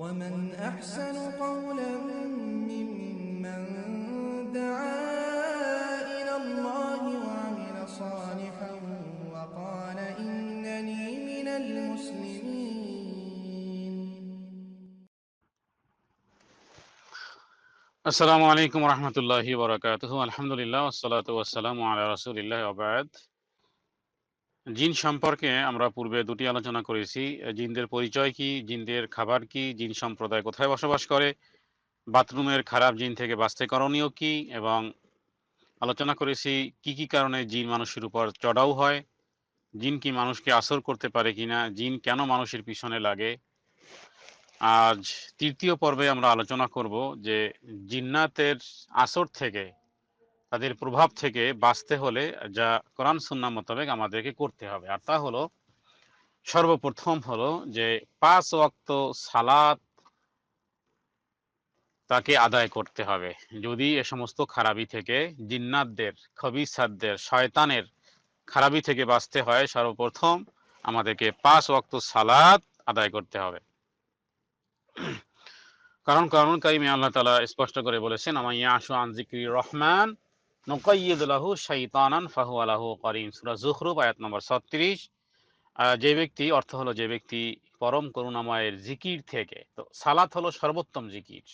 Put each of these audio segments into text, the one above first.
ومن أحسن قولا ممن دعا إلى الله وعمل صالحا وقال إنني من المسلمين. السلام عليكم ورحمة الله وبركاته. الحمد لله والصلاة والسلام على رسول الله وبعد. জিন সম্পর্কে আমরা পূর্বে দুটি আলোচনা করেছি। জিনদের পরিচয় কি? জিনদের খাবার কি? জিন সম্প্রদায় কোথায় বসবাস করে? বাথরুমের খারাপ জিন থেকে বাঁচতে করণীয় কি? এবং আলোচনা করেছি কি কি কারণে জিন মানুষের উপর চড়াও হয়? জিন কি মানুষকে আসর করতে পারে কিনা? জিন কেন মানুষের পিছনে লাগে? আজ তৃতীয় পর্বে আমরা আলোচনা করব যে জিন্নাতের আসর থেকে তাদের প্রভাব থেকে বাঁচতে হলে যা কোরআন সুন্না মোতাবেক আমাদেরকে করতে হবে। আর তা হলো, সর্বপ্রথম হলো যে পাঁচ ওয়াক্ত সালাত তাকে আদায় করতে হবে। যদি এ সমস্ত খারাপি থেকে, জিন্নাতদের খবিসাদদের শয়তানের খারাপি থেকে বাঁচতে হয়, সর্বপ্রথম আমাদেরকে পাঁচ ওয়াক্ত সালাত আদায় করতে হবে। কারণ কারণ কারিমে আল্লাহ তালা স্পষ্ট করে বলেছেন আমার ইয়াশু আন জিক্রি রহমান নকাইয়দ লাহু শাইতানান ফাহু আলাহু করিম। সূরা জুখরুফ আয়াত নম্বর 36 আহ, যে ব্যক্তি অর্থ হলো যে ব্যক্তি পরম করুণাময়ের জিকির থেকে। তো সালাত হলো সর্বোত্তম জিকির।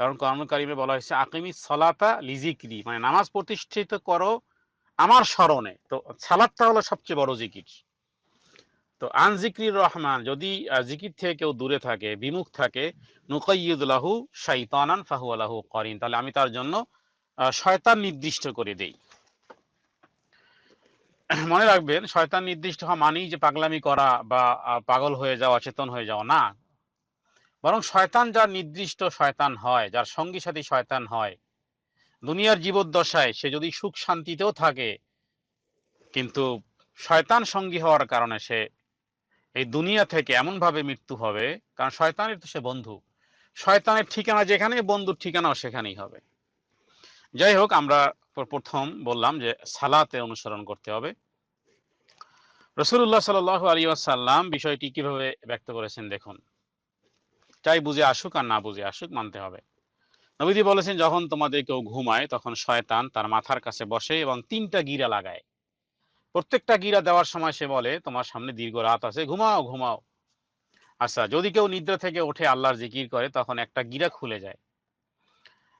কারণ কোরআন কারিমে বলা হয়েছে আকিমি সলাতা লিজিকরি মানে নামাজ প্রতিষ্ঠিত করো আমার স্মরণে। তো সালাতটা হলো সবচেয়ে বড় জিকির। তো আন জিক্রির রহমান যদি জিকির থেকে কেউ দূরে থাকে বিমুখ থাকে নুকাইয়ুদুল্লাহু শাইতানান ফাহু আলাহু করিন তাহলে আমি তার জন্য শয়তান নির্দিষ্ট করে দেই। মনে রাখবেন, শয়তান নির্দিষ্ট হওয়া মানেই যে পাগলামি করা বা পাগল হয়ে যাওয়া, অচেতন হয়ে যাওয়া না। বরং শয়তান যার নির্দিষ্ট শয়তান হয়, যার সঙ্গী সাথী শয়তান হয়, দুনিয়ার জীবদ্দশায় সে যদি সুখ শান্তিতেও থাকে, কিন্তু শয়তান সঙ্গী হওয়ার কারণে সে এই দুনিয়া থেকে এমন ভাবে মৃত্যু হবে, কারণ শয়তানের তো সে বন্ধু। শয়তানের ঠিকানা যেখানে বন্ধুর ঠিকানাও সেখানেই হবে। যাই হোক আমরা প্রথম বললাম যে সালাতে অনুসরণ করতে হবে। রসুল্লাহ সাল আলী আসাল্লাম বিষয়টি কীভাবে ব্যক্ত করেছেন দেখুন। চাই বুঝে আসুক আর না বুঝে আসুক মানতে হবে। নবীজি বলেছেন, যখন তোমাদের কেউ ঘুমায়, তখন শয়তান তার মাথার কাছে বসে এবং তিনটা গিরা লাগায়। প্রত্যেকটা গিরা দেওয়ার সময় সে বলে, তোমার সামনে দীর্ঘ রাত আছে, ঘুমাও ঘুমাও। আচ্ছা যদি কেউ নিদ্রা থেকে উঠে আল্লাহর জিকির করে, তখন একটা গিরা খুলে যায়।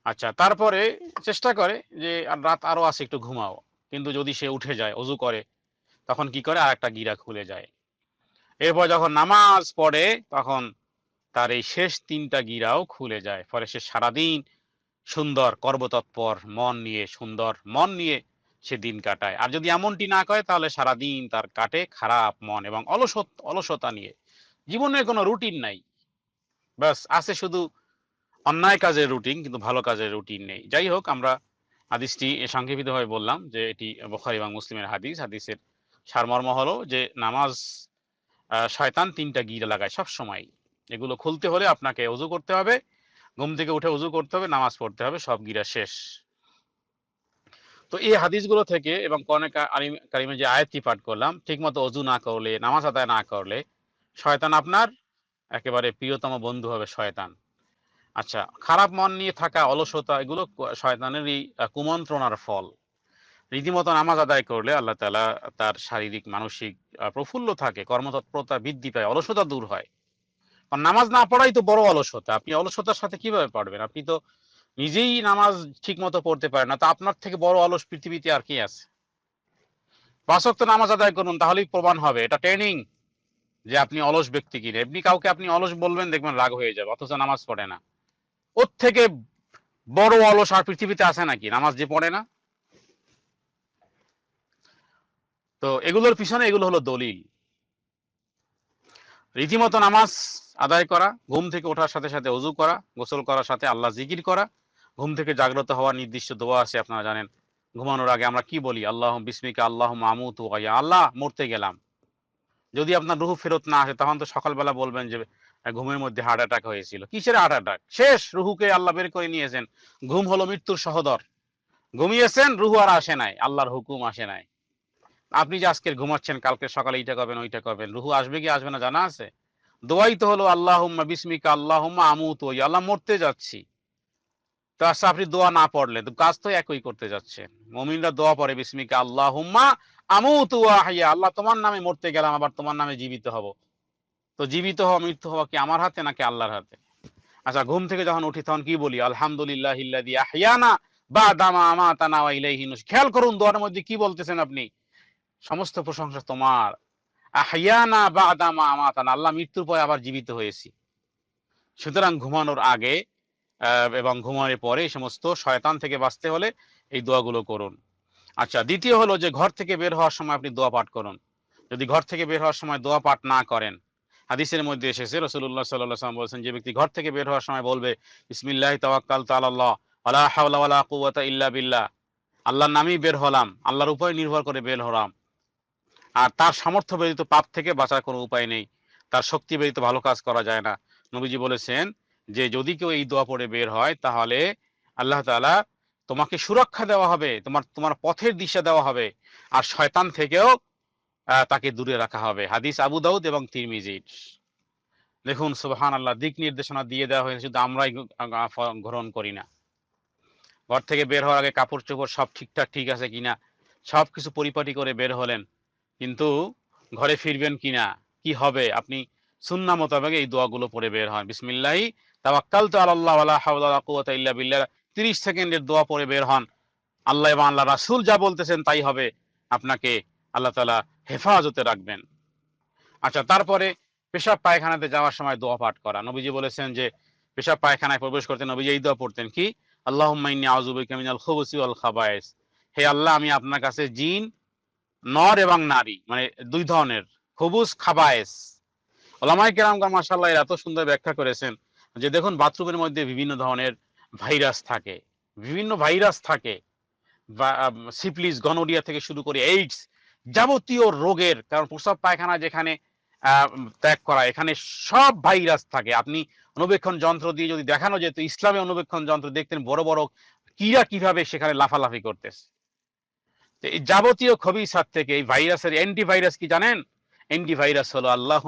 আচ্ছা তারপরে চেষ্টা করে যে রাত আরও আছে, একটু ঘুমাও। কিন্তু যদি সে উঠে যায়, অজু করে, তখন কি করে? আর একটা গিরা খুলে যায়। এরপর যখন নামাজ পড়ে, তখন তার এই শেষ তিনটা গিরাও খুলে যায়। ফলে সে সারাদিন সুন্দর কর্মতৎপর মন নিয়ে, সুন্দর মন নিয়ে সে দিন কাটায়। আর যদি এমনটি না করে, তাহলে সারাদিন তার কাটে খারাপ মন এবং অলসত, অলসতা নিয়ে। জীবনের কোনো রুটিন নাই। ব্যাস, আছে শুধু অন্যায় কাজের রুটিন কিন্তু ভালো কাজের রুটিন নেই। যাই হোক, আমরা হাদিসটি সংক্ষেপিতভাবে বললাম যে এটি বখারি এবং মুসলিমের হাদিস। হাদিসের সারমর্ম হলো যে নামাজ শয়তান তিনটা গিরা লাগায় সব সময়। এগুলো খুলতে হলে আপনাকে অজু করতে হবে, ঘুম থেকে উঠে অজু করতে হবে, নামাজ পড়তে হবে, সব গিরা শেষ। তো এই হাদিসগুলো থেকে এবং কনে কারিমে যে আয়াতটি পাঠ করলাম, ঠিকমতো অজু না করলে, নামাজ আদায় না করলে, শয়তান আপনার একেবারে প্রিয়তম বন্ধু হবে শয়তান। আচ্ছা খারাপ মন নিয়ে থাকা অলসতা, এগুলো শয়তানেরই কুমন্ত্রণার ফল। রীতিমতো নামাজ আদায় করলে আল্লাহ তাআলা তার শারীরিক, মানসিক প্রফুল্ল থাকে, কর্মতৎপরতা বৃদ্ধি পায়, অলসতা দূর হয়। নামাজ না পড়াই তো বড় অলসতা। আপনি অলসতার সাথে কীভাবে পারবেন আপনি তো নিজেই নামাজ ঠিক মতো পড়তে পারেন না, তো আপনার থেকে বড় অলস পৃথিবীতে আর কি আছে? পাঁচক তো নামাজ আদায় করুন, তাহলেই প্রমাণ হবে। এটা ট্রেনিং যে আপনি অলস ব্যক্তি কিনে। এমনি কাউকে আপনি অলস বলবেন, দেখবেন রাগ হয়ে যাবে, অথচ নামাজ পড়ে না। ওর থেকে বড় অলস আর পৃথিবীতে আছে নাকি? নামাজ যে পড়ে না। তো এগুলোর পিছনে এগুলো হলো দলিল। রীতিমতো নামাজ আদায় করা, ঘুম থেকে ওঠার সাথে সাথে অজু করা, গোসল করার সাথে আল্লাহ জিকির করা, ঘুম থেকে জাগ্রত হওয়ার নির্দিষ্ট দোয়া আছে, আপনারা জানেন। ঘুমানোর আগে আমরা কি বলি? আল্লাহ বিসমিকা আল্লাহ মামুত আল্লাহ, মরতে গেলাম। যদি আপনার রুহু ফেরত না আসে, তখন তো সকালবেলা বলবেন যে ঘুমের মধ্যে হার্ট অ্যাটাক হয়েছিল। কিসের হার্ট অ্যাটাক শেষ, রুহুকে আল্লাহ বের করে নিয়েছেন। ঘুম হলো মৃত্যুর সহদর। ঘুমিয়েছেন, রুহু আর আসে নাই। আল্লাহর হুকুম আসে নাই। আপনি যে আজকে ঘুমাচ্ছেন, কালকে সকালে এইটা করবেন, ওইটা করবেন। রুহু আসবে কি আসবে না জানা আছে? দোয়াই তো হলো, আল্লাহুম্মা বিসমিকা, আল্লাহুম্মা আমুতু ওয়া আল্লাহ মরতে যাচ্ছি। তো আচ্ছা আপনি দোয়া না পড়লে, তো কাজ তো একই করতে যাচ্ছেন মমিনরা দোয়া পড়ে, বিসমিকা, আল্লাহুম্মা ওয়া আহইয়া আল্লাহ তোমার নামে মরতে গেলাম, আবার তোমার নামে জীবিত হব। তো জীবিত হওয়া মৃত্যু হওয়া কি আমার হাতে নাকি আল্লাহর হাতে? আচ্ছা ঘুম থেকে যখন উঠি তখন কি বলি? আলহামদুলিল্লাহ আমাতানা ওয়া ইলাইহি নুশ খেয়াল করুন, দোয়ার মধ্যে কি বলতেছেন আপনি? সমস্ত প্রশংসা তোমার। আহিয়ানা বাদামা আমাতানা। আল্লাহ মৃত্যুর পরে আবার জীবিত হয়েছি। সুতরাং ঘুমানোর আগে এবং ঘুমানোর পরে সমস্ত শয়তান থেকে বাঁচতে হলে এই দোয়াগুলো করুন। আচ্ছা দ্বিতীয় হলো যে ঘর থেকে বের হওয়ার সময় আপনি দোয়া পাঠ করুন। যদি ঘর থেকে বের হওয়ার সময় দোয়া পাঠ না করেন হাদিসের মধ্যে এসেছে রসুল্লাহ সাল্লাম বলছেন, যে ব্যক্তি ঘর থেকে বের হওয়ার সময় বলবে ইসমিল্লাহ হাওলা ওয়ালা ইল্লা বিল্লাহ, আল্লাহর নামেই বের হলাম, আল্লাহর উপরে নির্ভর করে বের হলাম। আর তার সামর্থ্য ব্যতীত পাপ থেকে বাঁচার কোনো উপায় নেই, তার শক্তি ব্যতীত ভালো কাজ করা যায় না। নবীজি বলেছেন যে, যদি কেউ এই দোয়া পড়ে বের হয়, তাহলে আল্লাহ তাআলা তোমাকে সুরক্ষা দেওয়া হবে, তোমার তোমার পথের দিশা দেওয়া হবে, আর শয়তান থেকেও তাকে দূরে রাখা হবে। হাদিস আবু দাউদ এবং তিরমিজির দেখুন সুবহান আল্লাহ দিক নির্দেশনা দিয়ে দেওয়া হয়েছে, শুধু আমরাই গ্রহণ করি না। ঘর থেকে বের হওয়ার আগে কাপড় চোপড় সব ঠিকঠাক ঠিক আছে কিনা, সব কিছু পরিপাটি করে বের হলেন। কিন্তু ঘরে ফিরবেন কিনা, কি হবে? আপনি সুন্না মোতাবেক এই দোয়াগুলো পড়ে বের হন। বিসমিল্লাহি, তাওয়াক্কালতু আলাল্লাহ, ওয়ালা হাওলা ওয়ালা ইল্লা বিল্লাহ। 30 সেকেন্ডের দোয়া পড়ে বের হন। আল্লাহ এবং আল্লাহ রাসূল যা বলতেছেন তাই হবে। আপনাকে আল্লাহ তালা হেফাজতে রাখবেন। আচ্ছা তারপরে পেশাব পায়খানাতে যাওয়ার সময় দোয়া পাঠ করা। নবীজি বলেছেন যে, পেশাব পায়খানায় প্রবেশ করতে নবীজি এই দোয়া পড়তেন কি? আল্লাহুম্মা ইন্নী আউযু বিকা মিনাল খুবুসি ওয়াল খাবায়েস হে আল্লাহ, আমি আপনার কাছে জিন, নর এবং নারী মানে দুই ধরনের, খুবুস খাবায়েস ওলামাই কেরামগণ মাশাআল্লাহ এর এত সুন্দর ব্যাখ্যা করেছেন যে, দেখুন বাথরুমের মধ্যে বিভিন্ন ধরনের ভাইরাস থাকে। বিভিন্ন ভাইরাস থাকে। বা সিপলিস গনোরিয়া থেকে শুরু করে এইডস যাবতীয় রোগের, কারণ প্রস্রাব পায়খানা যেখানে ত্যাগ করা, এখানে সব ভাইরাস থাকে। আপনি অনুবেক্ষণ যন্ত্র দিয়ে যদি দেখানো যেত, ইসলামে অনুবেক্ষণ যন্ত্র দেখতেন বড় বড় কিরা কীভাবে সেখানে লাফালাফি করতেছে। এই যাবতীয় খবিসাত থেকে এই ভাইরাসের অ্যান্টিভাইরাস কি জানেন? অ্যান্টিভাইরাস হলো আল্লাহ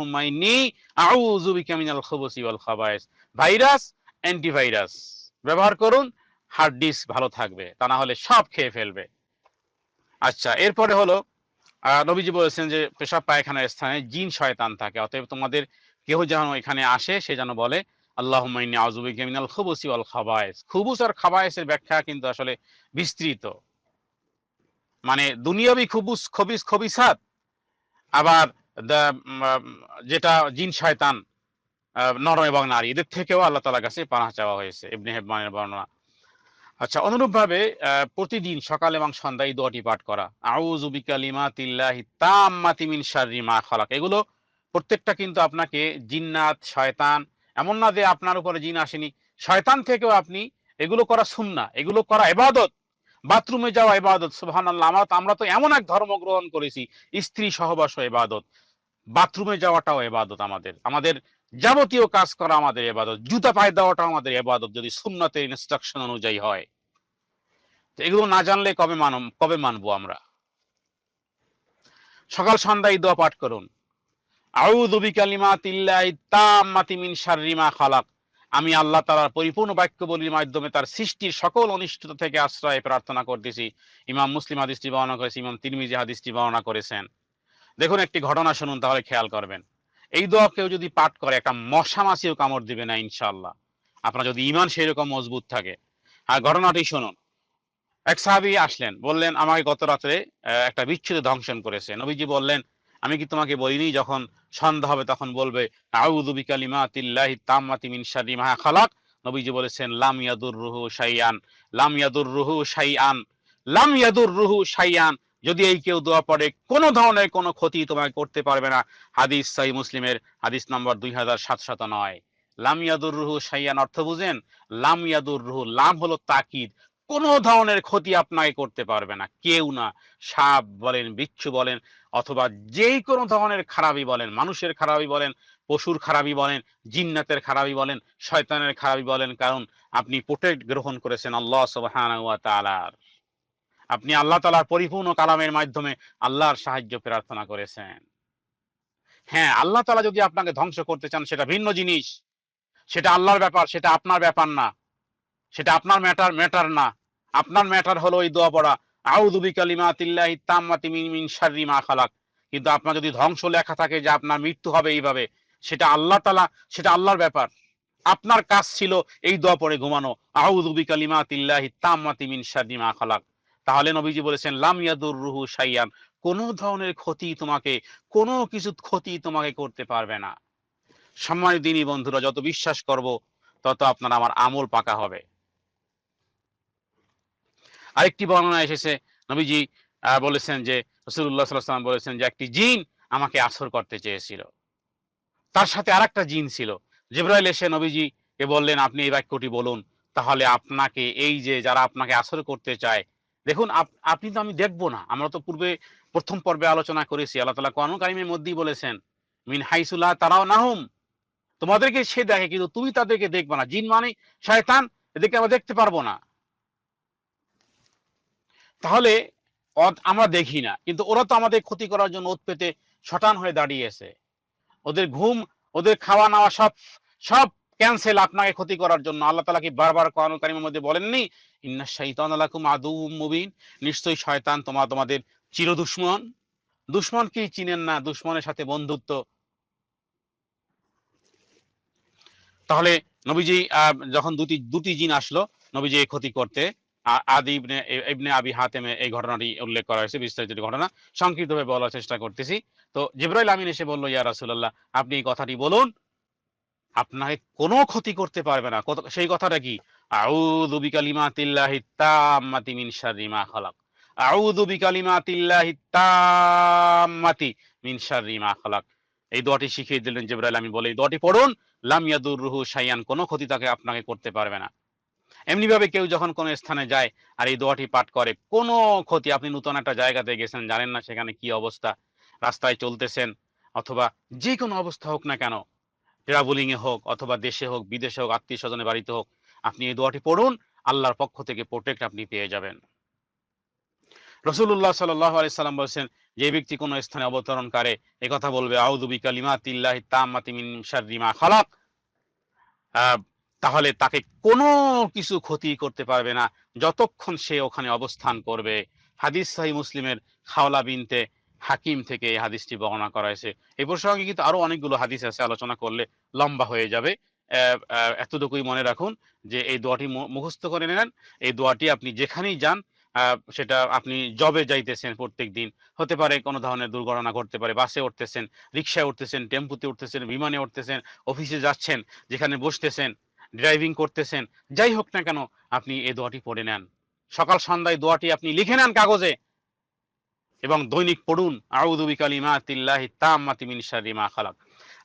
ভাইরাস অ্যান্টিভাইরাস ব্যবহার করুন, হার্ড ডিস্ক ভালো থাকবে, তা না হলে সব খেয়ে ফেলবে। আচ্ছা এরপরে হলো নবীজি বলেছেন যে, পেশাব পায়খানার স্থানে জিন শয়তান থাকে, অতএব তোমাদের কেউ যেন এখানে আসে, সে যেন বলে আল্লাহ ইন্নী আউযু বিকা মিনাল খুবুসি ওয়াল খাবায়েস। খুবুস আর খাবায়েসের ব্যাখ্যা কিন্তু আসলে বিস্তৃত। মানে দুনিয়াবি খুবুস, খবিস, খবিসাত, আবার যেটা জিন শয়তান নরম এবং নারী, এদের থেকেও আল্লাহ তালার কাছে পানাহ চাওয়া হয়েছে, ইবনে হেব্বানের বর্ণনা। আচ্ছা অনুরূপভাবে প্রতিদিন সকাল এবং সন্ধ্যায় এই দোয়াটি পাঠ করা। আউযু বিকালিমাতিল্লাহি তাম্মাতি মিন এগুলো প্রত্যেকটা কিন্তু আপনাকে জিন্নাত, শয়তান, এমন না যে আপনার উপরে জিন আসেনি। শয়তান থেকেও আপনি এগুলো করা সুন্না এগুলো করা ইবাদত। বাথরুমে যাওয়া ইবাদত, সুবহানাল্লাহ। আমরা তো আমরা তো এমন এক ধর্ম গ্রহণ করেছি, স্ত্রী সহবাস ইবাদত। বাথরুমে যাওয়াটাও ইবাদত আমাদের। আমাদের যাবতীয় কাজ করা আমাদের ইবাদত জুতা পায়ে দেওয়াটাও আমাদের ইবাদত যদি সুন্নতের ইনস্ট্রাকশন অনুযায়ী হয়। তো এগুলো না জানলে কবে মান কবে মানবো আমরা? সকাল সন্ধ্যায় দোয়া পাঠ করুন। আমি আল্লাহ তাআলার পরিপূর্ণ বাক্য বলির মাধ্যমে তার সৃষ্টির সকল অনিষ্টতা থেকে আশ্রয় প্রার্থনা করতেছি। ইমাম মুসলিম হাদিসটি বর্ণনা করেছে, ইমাম তিরমিজি হাদিসটি বর্ণনা করেছেন। দেখুন একটি ঘটনা শুনুন, তাহলে খেয়াল করবেন। এই দোয়া কেউ যদি পাঠ করে, একটা মশা মাছিও কামড় দিবে না, ইনশাআল্লাহ। আপনার যদি ইমান সেরকম মজবুত থাকে। আর ঘটনাটি শুনুন। এক সাহাবী আসলেন, বললেন, আমাকে গত রাত্রে একটা বিচ্ছুরি ধ্বংসন করেছে। নবীজি বললেন, আমি কি তোমাকে বলিনি যখন সন্ধ্যা হবে তখন বলবে নবীজি বলেছেন, লাম ইয়াদুর রুহু শাইয়ান লাম ইয়াদুর রুহু শাইয়ান লাম ইয়াদুর রুহু শাইয়ান যদি এই কেউ দোয়া পড়ে, কোনো ধরনের কোনো ক্ষতি তোমাকে করতে পারবে না। হাদিস সহি মুসলিমের হাদিস নম্বর দুই হাজার সাতশত নয়। লামিয়াদুর রুহু শাইয়ান অর্থ বুঝেন, লাম ইয়াদুর রুহু, লাম হলো তাকিদ। কোনো ধরনের ক্ষতি আপনাকে করতে পারবে না। কেউ না, সাপ বলেন, বিচ্ছু বলেন, অথবা যেই কোনো ধরনের খারাপই বলেন, মানুষের খারাপই বলেন, পশুর খারাপই বলেন, জিন্নাতের খারাপই বলেন, শয়তানের খারাপই বলেন, কারণ আপনি প্রোটেক্ট গ্রহণ করেছেন আল্লাহ সুবহানাহু ওয়া আপনি আল্লাহ তাআলার পরিপূর্ণ কালামের মাধ্যমে আল্লাহর সাহায্য প্রার্থনা করেছেন। হ্যাঁ আল্লাহ তালা যদি আপনাকে ধ্বংস করতে চান, সেটা ভিন্ন জিনিস। সেটা আল্লাহর ব্যাপার, সেটা আপনার ব্যাপার না। সেটা আপনার ম্যাটার ম্যাটার না। আপনার ম্যাটার হলো ওই দোয়া পড়া, আউযু বিকালিমাতিল্লাহি তাম্মাতি মিন খালাক। কিন্তু আপনার যদি ধ্বংস লেখা থাকে যে আপনার মৃত্যু হবে এইভাবে, সেটা আল্লাহ তালা সেটা আল্লাহর ব্যাপার। আপনার কাজ ছিল এই দোয়া পড়ে ঘুমানো, আউযু বিকালিমাতিল্লাহি তাম্মাতি মিন খালাক। তাহলে নবীজি বলেছেন, লাম ইয়াদুর রুহু সাইয়ান কোনো ধরনের ক্ষতি তোমাকে, কোনো কিছু ক্ষতি তোমাকে করতে পারবে না। সম্মানিত দিনী বন্ধুরা, যত বিশ্বাস করব, তত আপনার আমার আমল পাকা হবে। আরেকটি বর্ণনা এসেছে, নবীজি বলেছেন যে রসুল্লাহ সাল্লাম বলেছেন যে, একটি জিন আমাকে আসর করতে চেয়েছিল। তার সাথে আর একটা জিন ছিল। জিব্রাইল এসে নবীজি কে বললেন, আপনি এই বাক্যটি বলুন, তাহলে আপনাকে, এই যে যারা আপনাকে আসর করতে চায় দেখুন আপনি তো আমি দেখব না। আমরা তো পূর্বে প্রথম পর্বে আলোচনা করেছি, আল্লাহ তালা কোরআন কারিমের মধ্যেই বলেছেন, মিন হাইসুল্লাহ তারাও নাহুম। তোমাদেরকে সে দেখে, কিন্তু তুমি তাদেরকে দেখবে না। জিন মানে শয়তান, এদেরকে আমরা দেখতে পারব না। তাহলে আমরা দেখি না, কিন্তু ওরা তো আমাদের ক্ষতি করার জন্য ওত পেতে শটান হয়ে দাঁড়িয়েছে। ওদের ঘুম, ওদের খাওয়া নাওয়া সব সব ক্যান্সেল আপনাকে ক্ষতি করার জন্য। আল্লাহ তালা কি বারবার কোরআন কারিমের মধ্যে বলেননি? ইন্না শাইতান আলাকুম আদু মুবিন। নিশ্চয়ই শয়তান তোমার তোমাদের চির দুশ্মন দুশ্মন কি চিনেন না? দুশ্মনের সাথে বন্ধুত্ব। তাহলে নবীজি যখন দুটি দুটি জিন আসলো নবীজি ক্ষতি করতে। আদি ইবনে ইবনে আবি হাতেমে এই ঘটনাটি উল্লেখ করা হয়েছে, বিস্তারিত ঘটনা। সংক্ষিপ্তভাবে বলার চেষ্টা করতেছি। তো জিব্রাইল আমিন এসে বলল, ইয়া রাসূলুল্লাহ, আপনি এই কথাটি বলুন। আপনাকে কোনো ক্ষতি করতে পারবে না। সেই কথাটা কি? তাম্মাতি আমি ক্ষতি তাকে আপনাকে করতে পারবে না। এমনি ভাবে কেউ যখন কোনো স্থানে যায় আর এই দোয়াটি পাঠ করে, কোনো ক্ষতি আপনি নতুন একটা জায়গাতে গেছেন, জানেন না সেখানে কি অবস্থা। রাস্তায় চলতেছেন, অথবা যে কোনো অবস্থা হোক না কেন ট্রাভেলিং এ হোক অথবা দেশে হোক, বিদেশে হোক আত্মীয় স্বজনের বাড়িতে হোক, আপনি এই দোয়াটি পড়ুন, আল্লাহর পক্ষ থেকে প্রোটেক্ট আপনি পেয়ে যাবেন। রসুল্লাহ সাল্লাহ আলি সাল্লাম বলছেন, যে ব্যক্তি কোনো স্থানে অবতরণ করে, এ কথা বলবে আউদুবি কালিমাতিল্লাহি শাররি খালাক। তাহলে তাকে কোনো কিছু ক্ষতি করতে পারবে না, যতক্ষণ সে ওখানে অবস্থান করবে। হাদিস সাহি মুসলিমের খাওলা বিনতে হাকিম থেকে এই হাদিসটি বর্ণনা করা হয়েছে। এই প্রসঙ্গে কিন্তু আরও অনেকগুলো হাদিস আছে, আলোচনা করলে লম্বা হয়ে যাবে। এতটুকুই মনে রাখুন যে এই দোয়াটি মুখস্থ করে নেন। এই দোয়াটি আপনি যেখানেই যান সেটা আপনি জবে যাইতেছেন প্রত্যেক দিন। হতে পারে কোনো ধরনের দুর্ঘটনা ঘটতে পারে, বাসে উঠতেছেন রিক্সায় উঠতেছেন, টেম্পুতে উঠতেছেন, বিমানে উঠতেছেন অফিসে যাচ্ছেন, যেখানে বসতেছেন ড্রাইভিং করতেছেন, যাই হোক না কেন, আপনি এই দোয়াটি পড়ে নেন। সকাল সন্ধ্যায় দোয়াটি আপনি লিখে নেন কাগজে। এবং দৈনিক পড়ুন, আউযু বিকালিমাতিল্লাহি তাম্মাতি মিন মা খালাক।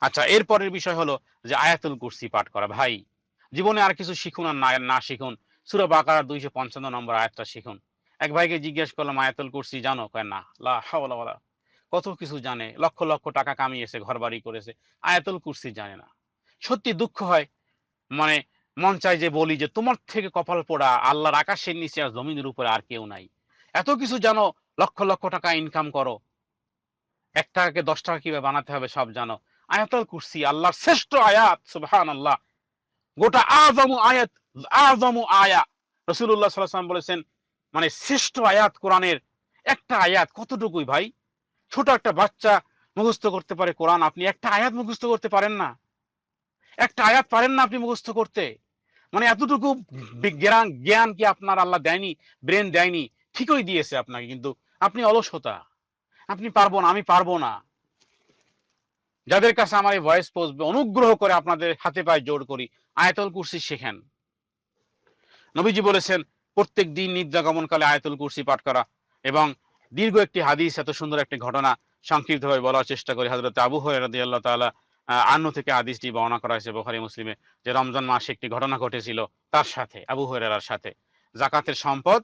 আচ্ছা এরপরের বিষয় হলো যে আয়াতুল কুরসি পাঠ করা। ভাই, জীবনে আর কিছু শিখুন আর না না শিখুন। সূরা বাকারার 255 নম্বর আয়াতটা শিখুন। এক ভাইকে জিজ্ঞেস করলাম, আয়াতুল কুরসি জানো? না। লা কত কিছু জানে। লক্ষ লক্ষ টাকা কামিয়েছে ঘর বাড়ি করেছে। আয়াতুল কুরসি জানে না। সত্যি দুঃখ হয়। মানে মন চায় যে বলি যে, তোমার থেকে কপাল পোড়া, আল্লাহর আকাশের নিচে আর জমিনের উপরে আর কেউ নাই। এত কিছু জানো লক্ষ লক্ষ টাকা ইনকাম করো। এক টাকাকে দশ টাকা কীভাবে বানাতে হবে সব জানো। আয়াতুল কুরসি, আল্লাহর শ্রেষ্ঠ আয়াত সুবহান আল্লাহ গোটা আজমু আয়াত, আজমু আয়া। রসুল্লাহ সাল্লাম বলেছেন মানে শ্রেষ্ঠ আয়াত কোরআনের একটা আয়াত কতটুকুই ভাই? ছোট একটা বাচ্চা মুখস্থ করতে পারে কোরআন, আপনি একটা আয়াত মুখস্থ করতে পারেন না। একটা আয়াত পারেন না আপনি মুখস্থ করতে। মানে এতটুকু জ্ঞান জ্ঞান কি আপনার আল্লাহ দেয়নি? ব্রেন দেয়নি? ঠিকই দিয়েছে আপনাকে, কিন্তু আপনি অলসতা আপনি পারব না আমি পারব না। যাদের কাছে আমার এই ভয়েস পৌঁছবে অনুগ্রহ করে আপনাদের হাতে পায়ে জোর করি। আয়াতুল কুরসি শেখেন। নবীজি বলেছেন প্রত্যেক দিন নিদ্রাগমনকালে আয়াতুল কুরসি পাঠ করা এবং দীর্ঘ একটি হাদিস এত সুন্দর একটি ঘটনা সংক্ষিপ্তভাবে বলার চেষ্টা করি। হযরত আবু হুরায়রা রাদিয়াল্লাহু তাআলা আহ, আন্ন থেকে হাদিসটি বর্ণনা করা হয়েছে বুখারী মুসলিমে যে রমজান মাসে একটি ঘটনা ঘটেছিল তার সাথে আবু হুরায়রার সাথে। জাকাতের সম্পদ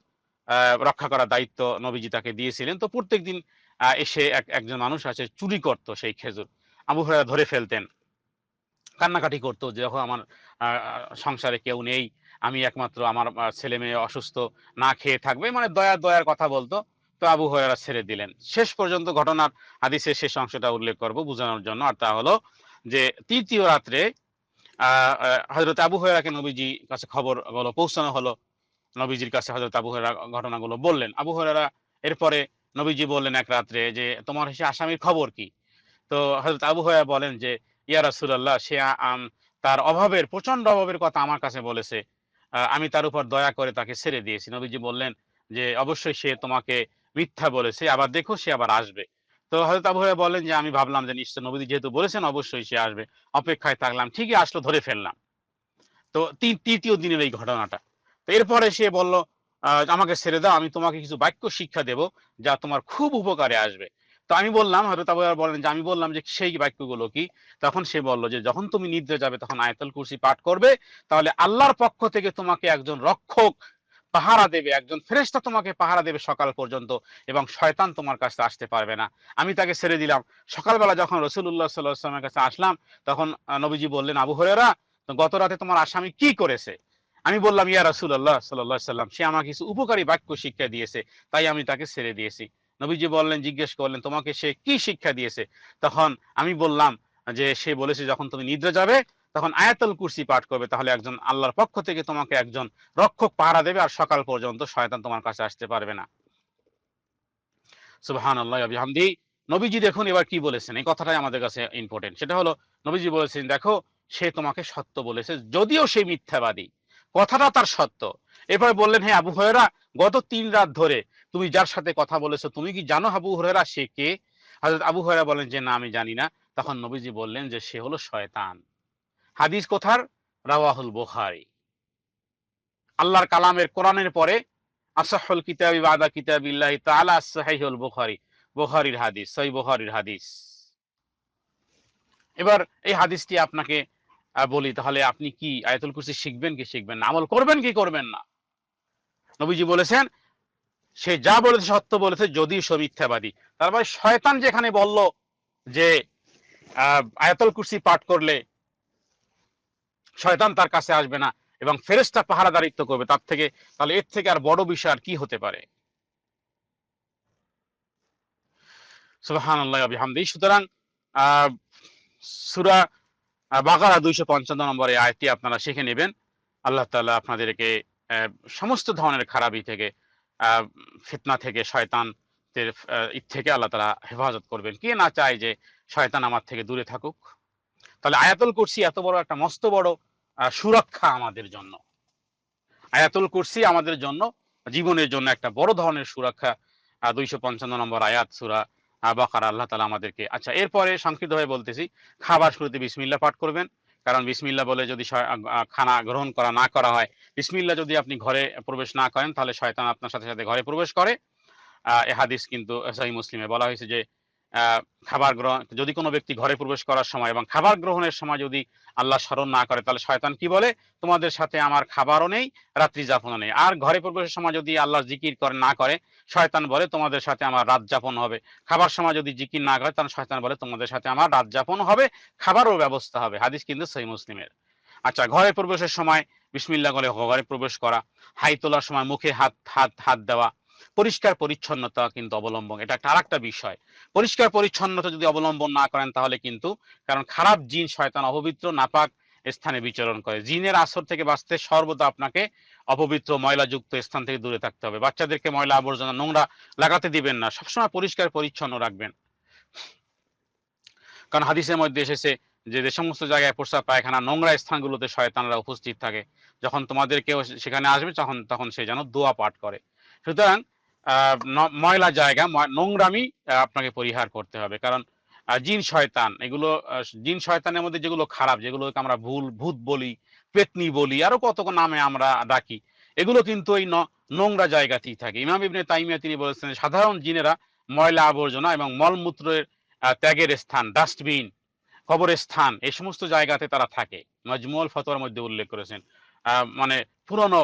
রক্ষা করার দায়িত্ব নবীজি তাকে দিয়েছিলেন। তো প্রত্যেকদিন আহ, এসে এক একজন মানুষ আছে চুরি করত সেই খেজুর। আবু হুরায়রা ধরে ফেলতেন কান্নাকাটি করতো যে দেখো আমার সংসারে কেউ নেই আমি একমাত্র আমার ছেলে মেয়ে অসুস্থ না খেয়ে থাকবে। মানে দয়া দয়ার কথা বলতো। তো আবু হরারা ছেড়ে দিলেন। শেষ পর্যন্ত ঘটনার হাদিসের শেষ অংশটা উল্লেখ করব বোঝানোর জন্য। আর তা হলো যে তৃতীয় রাত্রে আহ হজরত আবু হরাকে নবীজি কাছে খবরগুলো পৌঁছানো হলো। নবীজির কাছে হজরত আবু হরা ঘটনাগুলো বললেন। আবু হরারা এরপরে নবীজি বললেন এক রাত্রে যে, তোমার সে আসামির খবর কি? তো হজরত আবু হরা বলেন যে, ইয়া রাসূলুল্লাহ, সে তার অভাবের প্রচণ্ড অভাবের কথা আমার কাছে বলেছে। আমি তার উপর দয়া করে তাকে ছেড়ে দিয়েছি। নবীজি বললেন যে, অবশ্যই সে তোমাকে মিথ্যা বলেছে, আবার দেখো সে আবার আসবে। তো হয়তো আবু হরাইরা বলেন যে, আমি ভাবলাম যে নিশ্চয় নবীজি যেহেতু বলেছেন, অবশ্যই সে আসবে। অপেক্ষায় থাকলাম, ঠিকই আসলো, ধরে ফেললাম। তো তৃতীয় দিনের এই ঘটনাটা। এরপরে সে বলল আমাকে ছেড়ে দাও, আমি তোমাকে কিছু বাক্য শিক্ষা দেব যা তোমার খুব উপকারে আসবে। তো আমি বললাম, হয়তো হরাইরা বলেন যে, আমি বললাম যে, সেই বাক্যগুলো কি? তখন সে বলল যে, যখন তুমি নিদ্রে যাবে, তখন আয়াতুল কুরসি পাঠ করবে, তাহলে আল্লাহর পক্ষ থেকে তোমাকে একজন রক্ষক পাহারা দেবে, একজন ফেরেশতা তোমাকে পাহারা দেবে সকাল পর্যন্ত এবং শয়তান তোমার কাছে আসতে পারবে না। আমি তাকে ছেড়ে দিলাম। সকালবেলা যখন রসুল্লাহ সাল্লাহ আসলামের কাছে আসলাম, তখন নবীজি বললেন, আবু হরেরা গত রাতে তোমার আসামি কি করেছে? আমি বললাম, ইয়া রাসূলুল্লাহ সাল্লাল্লাহু আলাইহি সাল্লাম, সে আমাকে কিছু উপকারী বাক্য শিক্ষা দিয়েছে, তাই আমি তাকে ছেড়ে দিয়েছি। নবীজি বললেন, জিজ্ঞেস করলেন, তোমাকে সে কি শিক্ষা দিয়েছে? তখন আমি বললাম যে, সে বলেছে, যখন তুমি নিদ্রা যাবে, তখন আয়াতুল কুরসি পাঠ করবে, তাহলে একজন আল্লাহর পক্ষ থেকে তোমাকে একজন রক্ষক পাহারা দেবে আর সকাল পর্যন্ত শয়তান তোমার কাছে আসতে পারবে না। সুবহানাল্লাহ, ওয়া বিহামদি। নবীজি দেখুন এবার কি বলেছেন, এই কথাটাই আমাদের কাছে ইম্পর্টেন্ট সেটা হলো, নবীজি বলেছেন, দেখো, সে তোমাকে সত্য বলেছে, যদিও সে মিথ্যাবাদী। কথাটা তার সত্য। এরপরে বললেন হ্যাঁ আবু হরেরা গত তিন রাত ধরে তুমি যার সাথে কথা বলেছ, তুমি কি জানো আবু হরেরা সে কে? হযরত আবু হরেরা বলেন, যে না, আমি জানি না। তখন নবীজি বললেন যে, সে হলো শয়তান। হাদিস কোথার? রাওয়াহুল বুখারী। আল্লাহর কালামের কোরআনের পরে আসাহুল কিতাবি বাদা কিতাবিল্লাহি তাআলা, সহিহুল বুখারী। বুখারীর হাদিস সহি বুখারীর হাদিস। এবার এই হাদিসটি আপনাকে বলি তাহলে আপনি কি আয়াতুল কুরসি শিখবেন কি শিখবেন না? আমল করবেন কি করবেন না? নবীজি বলেছেন সে যা বলেছে সত্য বলেছে যদি সে মিথ্যাবাদী। তারপরে শয়তান যেখানে বলল যে আয়াতুল কুরসি পাঠ করলে শয়তান তার কাছে আসবে না এবং ফেরেশতা পাহারাদারিত্ব করবে তার থেকে তাহলে এর থেকে আর বড় বিষয় আর কি হতে পারে? বিহামদিহি সুতরাং আহ, সূরা আহ, বাকারা 255 নম্বরে আয়টি আপনারা শিখে নেবেন। আল্লাহ তাআলা আপনাদেরকে সমস্ত ধরনের খারাপি থেকে ফিতনা থেকে শয়তান থেকে আল্লাহ তালা হেফাজত করবেন। কে না চায় যে শয়তান আমার থেকে দূরে থাকুক? তাহলে আয়াতুল কুরসি এত বড় একটা মস্ত বড় সুরক্ষা আমাদের জন্য। আয়াতুল কুরসি আমাদের জন্য জীবনের জন্য একটা বড় ধরনের সুরক্ষা দুইশো পঞ্চান্ন নম্বর আয়াত সুরা বাকার আল্লাহ তালা আমাদেরকে আচ্ছা এরপরে সংক্ষিপ্তভাবে বলতেছি, খাবার শুরুতে বিসমিল্লা পাঠ করবেন। কারণ বিসমিল্লা বলে যদি খানা গ্রহণ করা না করা হয়, বিসমিল্লা যদি আপনি ঘরে প্রবেশ না করেন, তাহলে শয়তান আপনার সাথে সাথে ঘরে প্রবেশ করে। এ হাদিস কিন্তু সাহি মুসলিমে বলা হয়েছে যে খাবার গ্রহণ, যদি কোনো ব্যক্তি ঘরে প্রবেশ করার সময় এবং খাবার গ্রহণের সময় যদি আল্লাহ স্মরণ না করে, তাহলে শয়তান কি বলে? তোমাদের সাথে আমার খাবারও নেই, রাত্রি যাপনও নেই। আর ঘরে প্রবেশের সময় যদি আল্লাহ জিকির করে, না করে, শয়তান বলে, তোমাদের সাথে আমার রাত যাপন হবে। খাবার সময় যদি জিকির না করে, তাহলে শয়তান বলে, তোমাদের সাথে আমার রাত যাপন হবে, খাবারও ব্যবস্থা হবে। হাদিস কিন্তু সহি মুসলিমের। আচ্ছা ঘরে প্রবেশের সময় বিসমিল্লাহ বলে, ঘরে প্রবেশ করা, হাই তোলার সময় মুখে হাত হাত হাত দেওয়া পরিষ্কার পরিচ্ছন্নতা কিন্তু অবলম্বন, এটা একটা আরেকটা বিষয়। পরিষ্কার পরিচ্ছন্নতা যদি অবলম্বন না করেন তাহলে কিন্তু, কারণ খারাপ জিন শয়তান অপবিত্র, নাপাক স্থানে বিচরণ করে। জিনের আসর থেকে বাঁচতে সর্বদা আপনাকে অপবিত্র, ময়লাযুক্ত স্থান থেকে দূরে থাকতে হবে। বাচ্চাদেরকে ময়লা আবর্জনা, নোংরা লাগাতে দিবেন না। সবসময় পরিষ্কার, পরিচ্ছন্ন রাখবেন। কারণ হাদিসের মধ্যে এসেছে যে যে সমস্ত জায়গায় প্রস্রাব পায়খানা, নোংরা স্থানগুলোতে শয়তানরা উপস্থিত থাকে। যখন তোমাদের কেউ সেখানে আসবে, তখন তখন সে যেন দোয়া পাঠ করে। সুতরাং ময়লা জায়গা নোংরামি আপনাকে পরিহার করতে হবে। কারণ জিন শয়তান, এগুলো জিন শয়তানের মধ্যে যেগুলো খারাপ, যেগুলোকে আমরা ভুল, ভূত বলি, পেতনি বলি, আরও কত নামে আমরা ডাকি, এগুলো কিন্তু এই নোংরা জায়গাতেই থাকে। ইমাম ইবনে তাইমিয়া তিনি বলেছেন সাধারণ জিনেরা ময়লা আবর্জনা এবং মলমূত্রের ত্যাগের স্থান, ডাস্টবিন কবরের স্থান এই সমস্ত জায়গাতে তারা থাকে। মজমুল ফতোয়ার মধ্যে উল্লেখ করেছেন। মানে পুরনো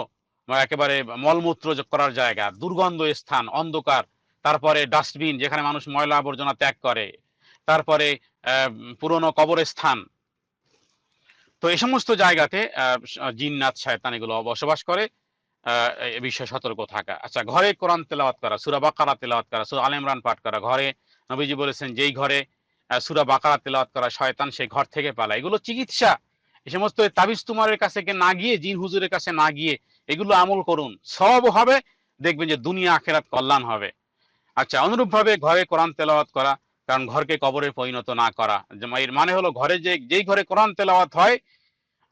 একেবারে মলমূত্র করার জায়গা, দুর্গন্ধ স্থান, অন্ধকার, তারপরে ডাস্টবিন যেখানে মানুষ ময়লা আবর্জনা ত্যাগ করে, তারপরে পুরনো কবরের স্থান তো এই সমস্ত জায়গাতে জিন্নাত, শয়তান এগুলো বসবাস করে এ বিষয়ে সতর্ক থাকা। আচ্ছা ঘরে কোরআন তেলাওয়াত করা, সুরা বাকারা তেলাওয়াত করা, সুরা আল ইমরান পাঠ করা, ঘরে নবীজি বলেছেন, যেই ঘরে সুরা বাকারা তেলাওয়াত করা, শয়তান সেই ঘর থেকে পালা এগুলো চিকিৎসা। এই সমস্ত তাবিজ তুমারের কাছে না গিয়ে, জিন হুজুরের কাছে না গিয়ে এগুলো আমল করুন। সব হবে, দেখবেন যে দুনিয়া আখেরাত কল্যাণ হবে। আচ্ছা অনুরূপভাবে ঘরে কোরআন তেলাওয়াত করা, কারণ ঘরকে কবরে পরিণত না করা। এর মানে হলো ঘরে যে, যেই ঘরে কোরআন তেলাওয়াত হয়,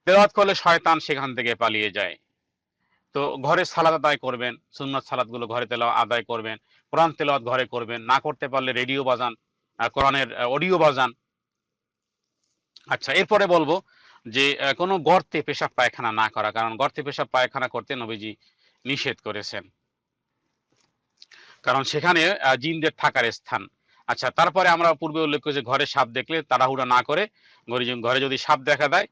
তেলাওয়াত করলে শয়তান সেখান থেকে পালিয়ে যায়। তো ঘরে সালাদ আদায় করবেন, সুন্নত সালাদগুলো ঘরে তেলাওয়াত আদায় করবেন, কোরআন তেলাওয়াত ঘরে করবেন, না করতে পারলে রেডিও বাজান কোরআনের অডিও বাজান। আচ্ছা এরপরে বলব যে কোনো গর্তে পেশাব পায়খানা না করা, কারণ গর্তে পেশাব পায়খানা করতে নবীজি নিষেধ করেছেন। কারণ সেখানে জিনদের থাকার স্থান। আচ্ছা তারপরে আমরা পূর্বে উল্লেখ করেছি ঘরে সাপ দেখলে তাড়াহুড়া না করে ঘরে যদি- সাপ দেখা দেয়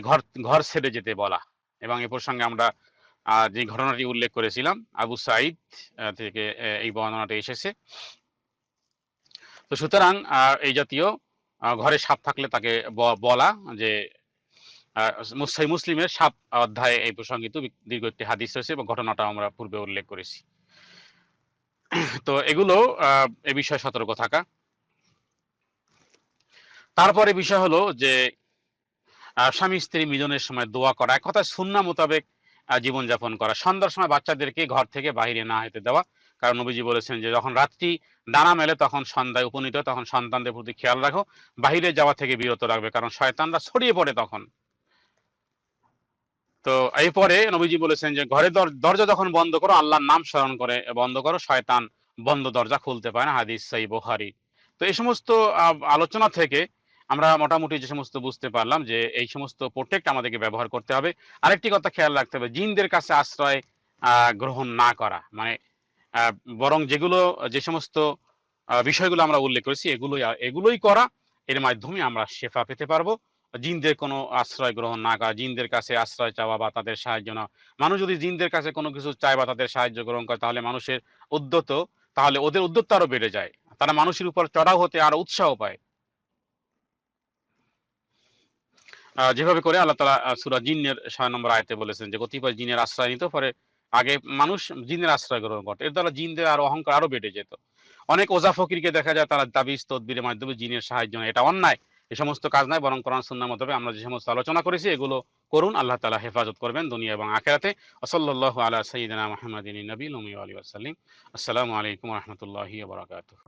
ঘর ঘর ছেড়ে যেতে বলা। এবং এ প্রসঙ্গে আমরা যে ঘটনাটি উল্লেখ করেছিলাম, আবু সাইদ থেকে এই বর্ণনাটি এসেছে। তো সুতরাং এই জাতীয় ঘরে সাপ থাকলে তাকে বলা যে মুসলিমের সাপ অধ্যায়ে এই প্রসঙ্গিত দীর্ঘ একটি হাদিস রয়েছে এবং ঘটনাটা আমরা পূর্বে উল্লেখ করেছি। তো এগুলো এ বিষয়ে সতর্ক থাকা। তারপরে বিষয় হলো যে স্বামী স্ত্রী মিলনের সময় দোয়া করা। এক কথা সুন্না মোতাবেক জীবনযাপন করা। সন্ধ্যার সময় বাচ্চাদেরকে ঘর থেকে বাইরে না যেতে দেওয়া। কারণ নবীজি বলেছেন যে যখন রাত্রি ডানা মেলে তখন সন্ধ্যায় উপনীত তখন সন্তানদের প্রতি খেয়াল রাখো। বাইরে যাওয়া থেকে বিরত রাখবে, কারণ শয়তানরা ছড়িয়ে পড়ে তখন। তো এরপরে নবীজি বলেছেন যে ঘরে দরজা যখন বন্ধ করো, আল্লাহর নাম স্মরণ করে বন্ধ করো, শয়তান বন্ধ দরজা খুলতে পারে না। হাদিস সাই বোহারি তো এই সমস্ত আলোচনা থেকে আমরা মোটামুটি যে সমস্ত বুঝতে পারলাম যে এই সমস্ত প্রোটেক্ট আমাদেরকে ব্যবহার করতে হবে। আরেকটি কথা খেয়াল রাখতে হবে, জিনদের কাছে আশ্রয় গ্রহণ না করা। মানে বরং যেগুলো, যে সমস্ত বিষয়গুলো আমরা উল্লেখ করেছি, এগুলোই এগুলোই করা, এর মাধ্যমে আমরা শেফা পেতে পারব। জিনদের কোনো আশ্রয় গ্রহণ না করা, জিনদের কাছে আশ্রয় চাওয়া বা তাদের সাহায্য না মানুষ যদি জিনদের কাছে কোনো কিছু চায় বা তাদের সাহায্য গ্রহণ করে, তাহলে মানুষের উদ্যত, তাহলে ওদের উদ্যত্ত আরও বেড়ে যায়। তারা মানুষের উপর চড়াও হতে আরও উৎসাহ পায়। যেভাবে করে আল্লাহ তালা সুরা জিনের ছয় নম্বর আয়তে বলেছেন যে, কতিপয় জিনের আশ্রয় নিতে পরে আগে মানুষ জিনের আশ্রয় গ্রহণ করতো। এর দ্বারা জিনদের আরও অহংকার আরও বেড়ে যেত। অনেক ওজা ফকিরকে দেখা যায় তারা দাবিজ তদবিরের মাধ্যমে জিনের সাহায্য এটা অন্যায়। এ সমস্ত কাজ নাই বরং কোরআন সুন্নাহ মতবে আমরা যে সমস্ত আলোচনা করেছি, এগুলো করুন, আল্লাহ তালা হেফাজত করবেন দুনিয়া এবং আখেরাতে। আসল্লাহ আলা সঈদিনা মাহমদিন নবী নবী আলী আসসালাম আসসালামু আলাইকুম রহমতুল্লাহি বারাকাতুহ।